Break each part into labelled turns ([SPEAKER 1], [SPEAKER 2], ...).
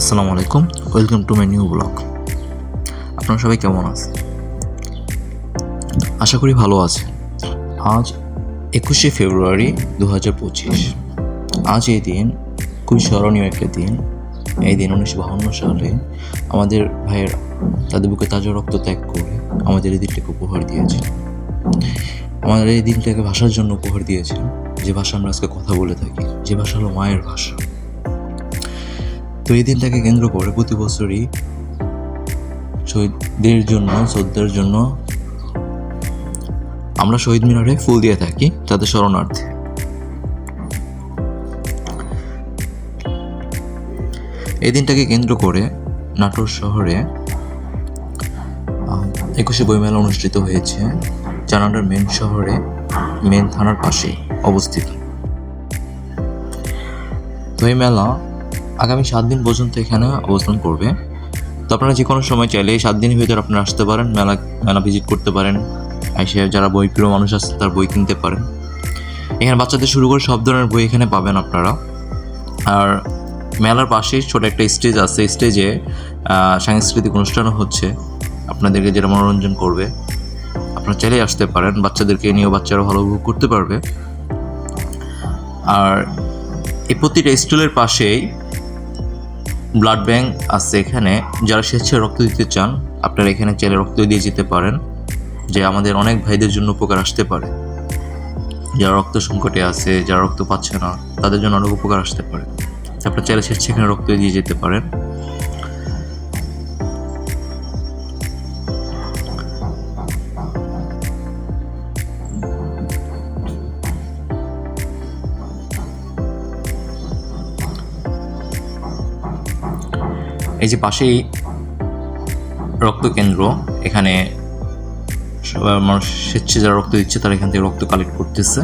[SPEAKER 1] আসসালামু আলাইকুম, welcome to my new blog. আপনারা সবাই কেমন আছেন? আশা করি ভালো আছে আজ একুশে ফেব্রুয়ারি দু হাজার পঁচিশ। আজ এই দিন খুবই স্মরণীয় একটা দিন। এই দিন উনিশশো বাহান্ন সালে আমাদের ভাইয়ের তাদের বুকে তাজা রক্ত ত্যাগ করে আমাদের এই দিনটাকে উপহার দিয়েছে। আমাদের এই দিনটাকে ভাষার জন্য উপহার দিয়েছেন যে ভাষা আমরা আজকে কথা বলে থাকি, যে ভাষা হলো মায়ের ভাষা। তো এই দিনটাকে কেন্দ্র করে প্রতি বছরই শহীদদের জন্য, শ্রদ্ধার জন্য আমরা শহীদ মিনারে ফুল দিয়ে থাকি তাদের স্মরণার্থে এই দিনটাকে কেন্দ্র করে নাটোর শহরে একুশে বইমেলা অনুষ্ঠিত হয়েছে চানাডার মেন শহরে, মেন থানার পাশে অবস্থিত। তো এই মেলা আগামী সাত দিন পর্যন্ত এখানে অবস্থান করবে। তো আপনারা যে কোনো সময় চাইলে এই সাত দিনের ভিতরে আপনারা আসতে পারেন, মেলা মেলা ভিজিট করতে পারেন। এসে যারা বই প্রিয় মানুষ আছে, তার বই কিনতে পারেন। এখানে বাচ্চাদের শুরু করে সব ধরনের বই এখানে পাবেন আপনারা। আর মেলার পাশেই ছোট একটা স্টেজ আছে। স্টেজে সাংস্কৃতিক অনুষ্ঠানও হচ্ছে। আপনাদেরকে যেটা মনোরঞ্জন করবে। আপনারা চাইলেই আসতে পারেন। বাচ্চাদেরকে নিয়েও বাচ্চারা ভালো উপভোগ করতে পারবে। আর এই প্রতিটা স্টলের পাশেই ব্লাড ব্যাংক আছে এখানে। যারা স্বেচ্ছায় রক্ত দিতে চান, আপনারা এখানে চাইলে রক্ত দিয়ে যেতে পারেন, যে আমাদের অনেক ভাইদের জন্য উপকার আসতে পারে। যারা রক্ত সংকটে আছে, যারা রক্ত পাচ্ছে না, তাদের জন্য অনেক উপকার আসতে পারে। আপনারা চাইলে স্বেচ্ছা এখানে রক্ত দিয়ে যেতে পারেন। এই যে পাশেই রক্তকেন্দ্র, এখানে সবাই মানুষ যারা রক্ত দিচ্ছে তারা এখান থেকে রক্ত কালেক্ট করতেছে।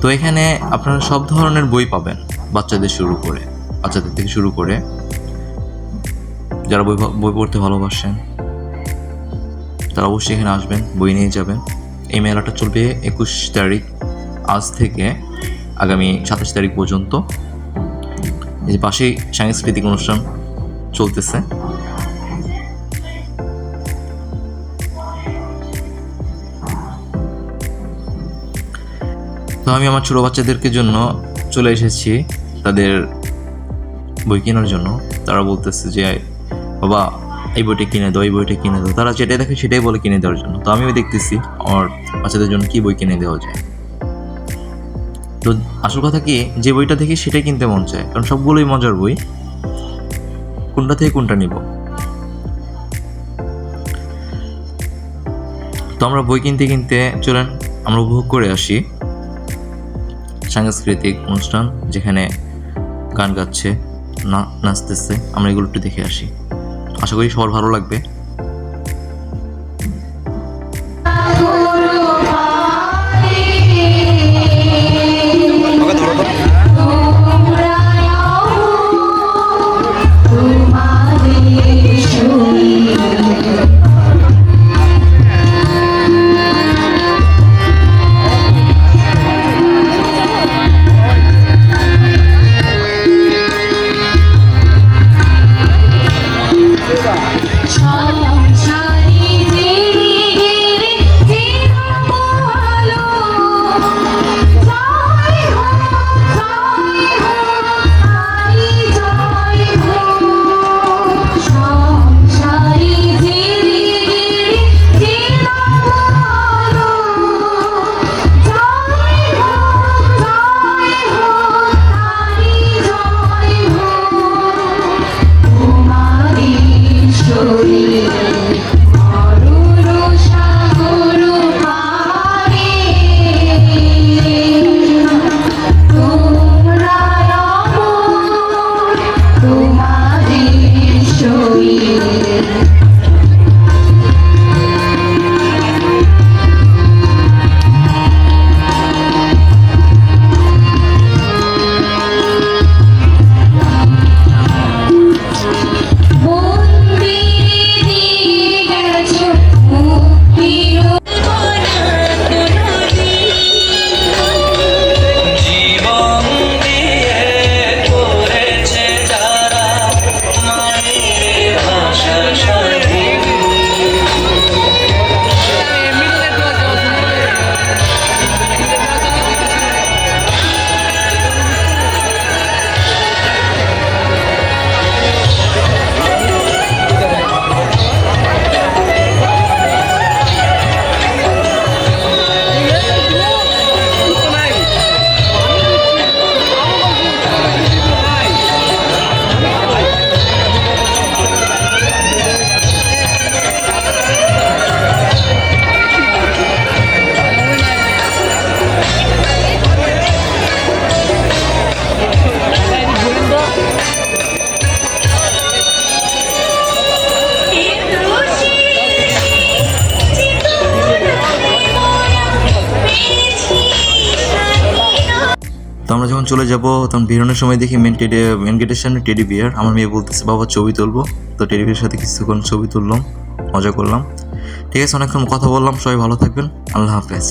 [SPEAKER 1] তো এখানে আপনারা সব ধরনের বই পাবেন বাচ্চাদের শুরু করে, বাচ্চাদের থেকে শুরু করে। যারা বই বই পড়তে ভালোবাসেন, তারা অবশ্যই এখানে আসবেন, বই নিয়ে যাবেন। এই মেলাটা চলবে একুশ তারিখ, আজ থেকে আগামী সাতাশ তারিখ পর্যন্ত। এই পাশেই সাংস্কৃতিক অনুষ্ঠান চলতেছে। তো আমি আমার ছোটো বাচ্চাদেরকে জন্য চলে এসেছি তাদের বই কেনার জন্য। তারা বলতেছে যে, বাবা, এই বইটা কিনে দাও, এই বইটা কিনে দাও। তারা যেটাই দেখে সেটাই বলে কিনে দেওয়ার জন্য। তো আমিও দেখতেছি আমার বাচ্চাদের জন্য কি বই কিনে দেওয়া যায়। তো আসল কথা কি, যে বইটা দেখি সেটাই কিনতে মন চায়, কারণ সবগুলোই মজার বই। কোনটা থেকে কোনটা নিব? তো আমরা বই কিনতে কিনতে চলেন, আমরা উপভোগ করে আসি। সাংস্কৃতিক অনুষ্ঠান, যেখানে গান গাচ্ছে, না, নাচতেছে, আমরা এগুলো একটু দেখে আসি। আশা করি সবার ভালো লাগবে। আমরা যখন চলে যাব, তখন বেরোনোর সময় দেখি মেন টেডি মেন গেটের সামনে টেডি বিয়ার আমার মেয়ে বলতেছে, বাবা, ছবি তুলবো। তো টেডি বিয়ার সাথে কিছুক্ষণ ছবি তুললাম, মজা করলাম। ঠিক আছে, অনেকক্ষণ কথা বললাম, সবাই ভালো থাকবেন। আল্লাহ হাফেজ।